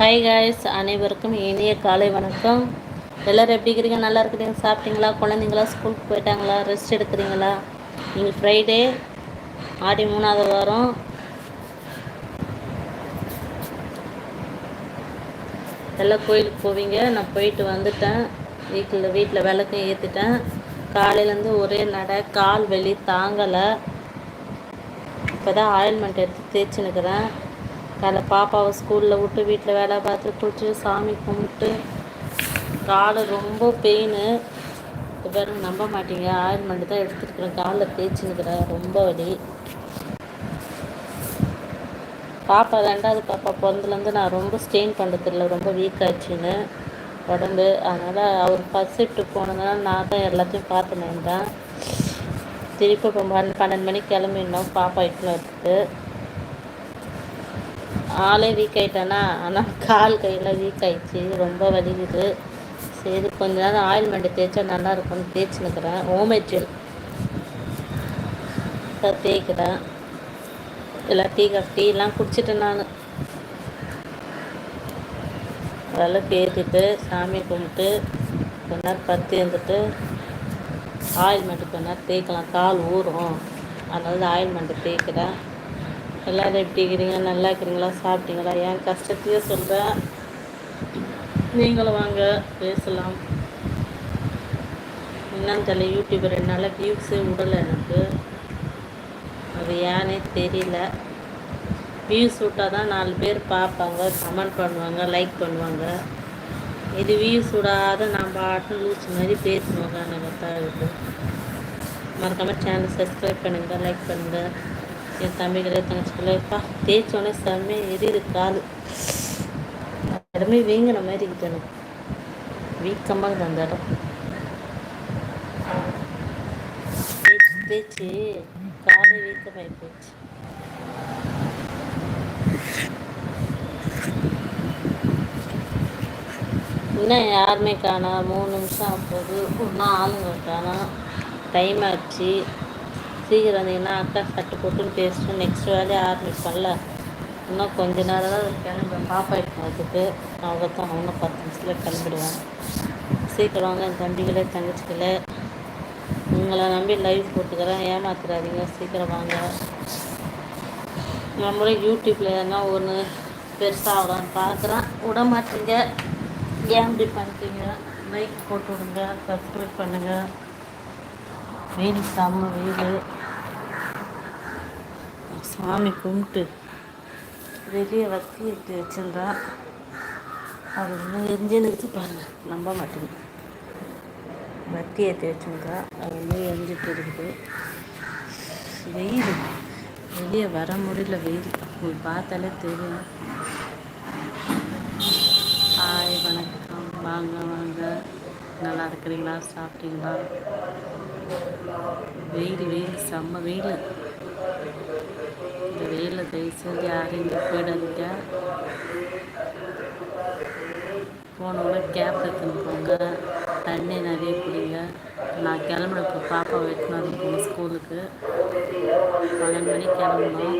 Hi guys அனைவருக்கும் இனிய காலை வணக்கம். எல்லோரும் எப்படி இருக்கிறீங்க நல்லா இருக்கிறீங்க சாப்பிட்டீங்களா? குழந்தைங்களா ஸ்கூலுக்கு போயிட்டாங்களா? ரெஸ்ட் எடுக்கிறீங்களா? நீங்கள் ஃப்ரைடே ஆடி மூணாவது வாரம். எல்லாம் கோயிலுக்கு போவீங்க. நான் போயிட்டு வந்துட்டேன். வீட்டில் வீட்டில் விளக்கும் ஏற்றிட்டேன் காலையிலேருந்து ஒரே நடை கால் வெளி தாங்கலை. இப்போ தான் ஆயில்மெண்ட் எடுத்து தேய்ச்சினுக்கிறேன் காலை பாப்பாவை ஸ்கூலில் விட்டு வீட்டில் வேலை பார்த்து குளிச்சு சாமி கும்பிட்டு காலை ரொம்ப பெயின் இப்போ நம்ப மாட்டீங்க. ஆயில்மெண்ட் தான் எடுத்துருக்குறேன் காலில் தேய்ச்சினுக்கிறேன் ரொம்ப வலி. பாப்பா ரெண்டாவது பாப்பா பிறந்துலேருந்து நான் ரொம்ப ஸ்டெயின் பண்ணுறதில்ல ரொம்ப வீக் ஆச்சுன்னு உடம்பு. அதனால் அவர் ஃபஸ்ட் ஷிஃப்ட்டு போனதுனால நான் தான் எல்லாத்தையும் பார்த்துனேன் தான் திருப்பி இப்போ பன்னெண்டு மணிக்கு கிளம்பிடணும். பாப்பா இட்டுன்னு எடுத்துட்டு ஆளே வீக் ஆகிட்டேனா ஆனால் கால் கையில் வீக் ஆகிடுச்சு ரொம்ப வலிக்குது. சரி கொஞ்ச நேரம் ஆயில்மெண்ட் தேய்ச்சா நல்லா இருக்கும்னு தேய்ச்சினுக்கிறேன் ஹோம்மேட் தேய்க்கிறேன். எல்லாம் டீ காஃபி டீலாம் குடிச்சிட்டேன் நான். அதெல்லாம் ஏற்றிட்டு சாமி கும்பிட்டு கொஞ்ச நேரம் பத்து இருந்துட்டு ஆயில்மெண்ட்டு கொஞ்ச நேரம் தேய்க்கலாம். கால் ஊறும். அதனால ஆயில்மெண்ட்டு தேய்க்கிறேன். எல்லோரும் எப்படி இருக்கிறீங்க? நல்லா இருக்கிறீங்களா? சாப்பிட்டீங்களா? என் கஷ்டத்தையே சொல்கிறேன் நீங்களும் வாங்க பேசலாம். என்னன்னு தெரியல யூடியூப் ரெண்டு நாளாக வியூஸே விடலை எனக்கு. அது ஏன்னே தெரியல. வியூஸ் விட்டால் தான் நாலு பேர் பார்ப்பாங்க கமெண்ட் பண்ணுவாங்க லைக் பண்ணுவாங்க. இது வியூஸ் விடாத நான் பாட்டு லூஸ் மாதிரி பேசுவாங்க எனக்கு தான் மறக்காமல் சேனல் சப்ஸ்கிரைப் பண்ணுங்கள் லைக் பண்ணுங்கள் என் தம்பிகளே தங்கச்சிகளேப்பா தேய்ச்சோடனே செம்மையாக எரியுது கால். இடமே வீங்கின மாதிரி இருக்குது எனக்கு. வீக்கமாக அந்த இடம். தேய்ச்சி தேய்ச்சி காலே வீக்கமாகி போச்சு. இன்னும் யாருமே காணா மூணு நிமிஷம் போகுது இன்னும் ஆளுங்க காணா டைம் ஆச்சு. சீக்கிரம் வந்தீங்கன்னா அக்கா சட்டு போட்டுன்னு பேசிட்டு நெக்ஸ்ட் வேலையை ஆரம்பிப்பேன்ல இன்னும் கொஞ்ச நேரம் தான் கிளம்புவேன் பாப்பா எடுத்து வச்சுட்டு அவங்க தான் இன்னும் பத்து நிமிஷத்தில் கிளம்பிடுவேன் சீக்கிரம் வாங்க என் தம்பிகளே தங்கச்சிகளே. உங்களை நம்பி லைவ் போட்டுக்கிறேன். ஏமாத்துறாதீங்க சீக்கிரம் வாங்க. நம்மளே யூடியூப்பில் எதனா ஒன்று பெருசாக ஆகலான்னு பார்க்குறேன் விட மாட்டீங்க ஏன் இப்படி பண்ணுறீங்க லைக் போட்டு விடுங்க. சப்ஸ்கிரைப் பண்ணுங்கள் வெயில் செம்ம வெயில் சாமி கும்பிட்டு வெளியே வத்தி எடுத்து வச்சுருந்தா அது இன்னும் எரிஞ்சுன்னு நிறுத்தி பாருங்கள் நம்ப மாட்டேங்குது வத்தி ஏற்றி வச்சுருந்தா அது இன்னும் எரிஞ்சிட்டு இருக்குது. வெயில். வெளியே வர முடியல வெயில். உங்களுக்கு பார்த்தாலே தெரியும். ஹாய் வணக்கம். வாங்க வாங்க. நல்லா இருக்கிறீங்களா? சாப்பிட்டீங்களா? வெயில் வெயில். செம்ம வெயில். இந்த வெயிலில் தயவுசெய்து யாரையும் யாரும் இங்கே போயிடாதீங்க கேப் எடுத்துன்னு போங்க தண்ணி நிறைய குடிங்க நான் கிளம்புனப்போ பாப்பா வெட்டினா போகணும் ஸ்கூலுக்கு பன்னெண்டு மணிக்கு கிளம்பணும்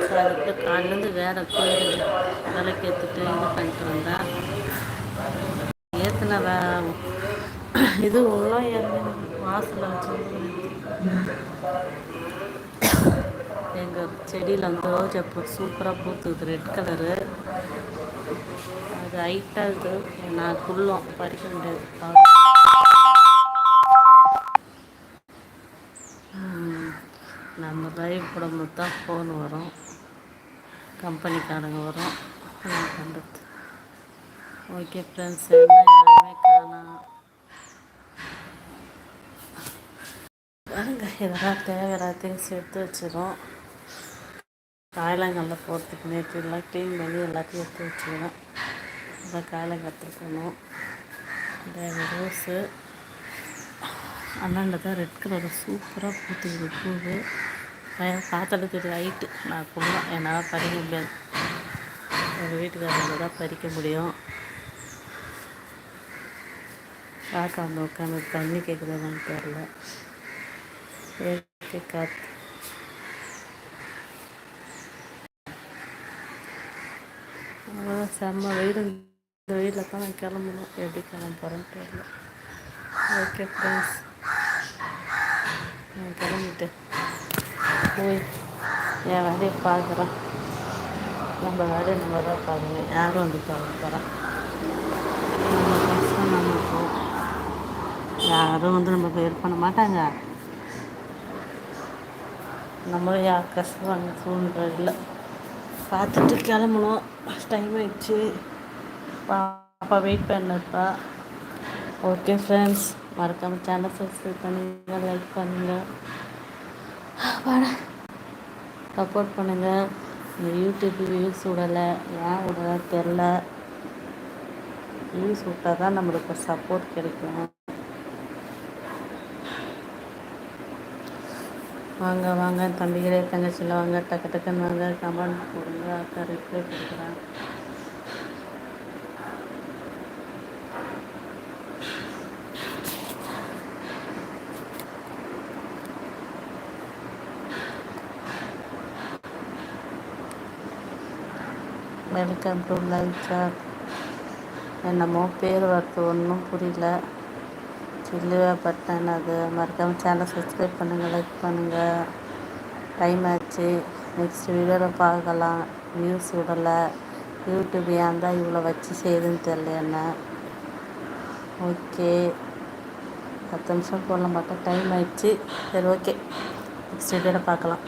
ஸோ அதுக்கு காலிலேருந்து வேறு கோயில் விலைக்கு ஏற்றுட்டு இது பண்ணிட்டு வந்தேன் ஏற்றின வே இது உள்ளம் வாசலில் வச்சு எங்கள் செடியில் வந்து ரோஜா பூ சூப்பராக பூத்துக்குது ரெட் கலரு அது ஹைட்டாக இருக்குது நான் குள்ளம் பறிக்க முடியாது. நம்ம லைவ் போடும்போது தான் ஃபோன் வரும். கம்பெனிக்காரங்க வரும். பண்ணுறது ஓகே ஃப்ரெண்ட்ஸ் என்ன எல்லாமே காணாம் பாருங்க இதெல்லாம் தேவையான திங்ஸ் எடுத்து வச்சிடும் காயலங்களில் போகிறதுக்கு நேற்று எல்லாம் க்ளீன் பண்ணி எல்லாத்தையும் எடுத்து வச்சுக்கணும் அதான் காயலம் கற்றுக்கணும் இந்த ரோஸு அண்ணாண்ட தான் ரெட் கலர் சூப்பராக பூத்துக்குது பூவு. பார்த்தாலே தெரியுது ஹைட்டு நான் ஃபுல்லாக என்னால் பறிக்க முடியாது. எங்கள் வீட்டுக்காரங்க தான் பறிக்க முடியும். காக்கா அந்த உட்காந்து தண்ணி கேட்குதான்னு தெரில இயற்கை காற்று அவ்வளோதான் செம்ம வெயில் இந்த வெயிலில் தான் நான் கிளம்பணும் எப்படி கிளம்ப தெரியல ஓகே ஃப்ரெண்ட்ஸ் நான் கிளம்பிட்டு போய் என் வேலையை பார்க்குறேன் நம்ம வேலையை நம்ம தான் பார்க்கணும் யாரும் வந்து பார்க்க போகிறேன் நம்ம கஷ்டம் நமக்கு யாரும் வந்து நம்ம ஹெல்ப் பண்ண மாட்டாங்க நம்மளும் யார் கஷ்டம் சூழ்நிலை இல்லை. பார்த்துட்டு கிளம்பணும். டைம் ஆயிடுச்சு. பாப்பா வெயிட் பண்ணிருப்பா. ஓகே ஃப்ரெண்ட்ஸ் மறக்காமல் சேனல் சப்ஸ்கிரைப் பண்ணுங்கள் லைக் பண்ணுங்கள் சப்போர்ட் பண்ணுங்கள் இந்த யூடியூப் வியூஸ் விடலை. ஏன் விடலை தெரில வியூஸ் விட்டால் தான் நம்மளுக்கு சப்போர்ட் கிடைக்கும். வாங்க வாங்க தம்பிகளே தங்கச்சியில் வாங்க டக்கு டக்குன்னு வாங்க கமெண்ட் போடுங்க அக்கா ரிப்ளை கொடுக்குறேன் வெல்கம் டு லைவ் சார் என்னமோ பேர் வரது ஒன்றும் புரியல. சில்லுவா பட்டன் அது மறக்காமல் சேனல் சப்ஸ்கிரைப் பண்ணுங்கள் லைக் பண்ணுங்கள் டைம் ஆச்சு. நெக்ஸ்ட் வீடியோவில் பார்க்கலாம். வியூஸ் விடலை. யூடியூப் ஏன் தான் இவ்வளோ வச்சு செய்யுதுன்னு தெரில என்ன. ஓகே பத்து நிமிஷம் போடல மாட்டேன் டைம் ஆயிடுச்சு. சரி ஓகே நெக்ஸ்ட் வீடியோவில் பார்க்கலாம்.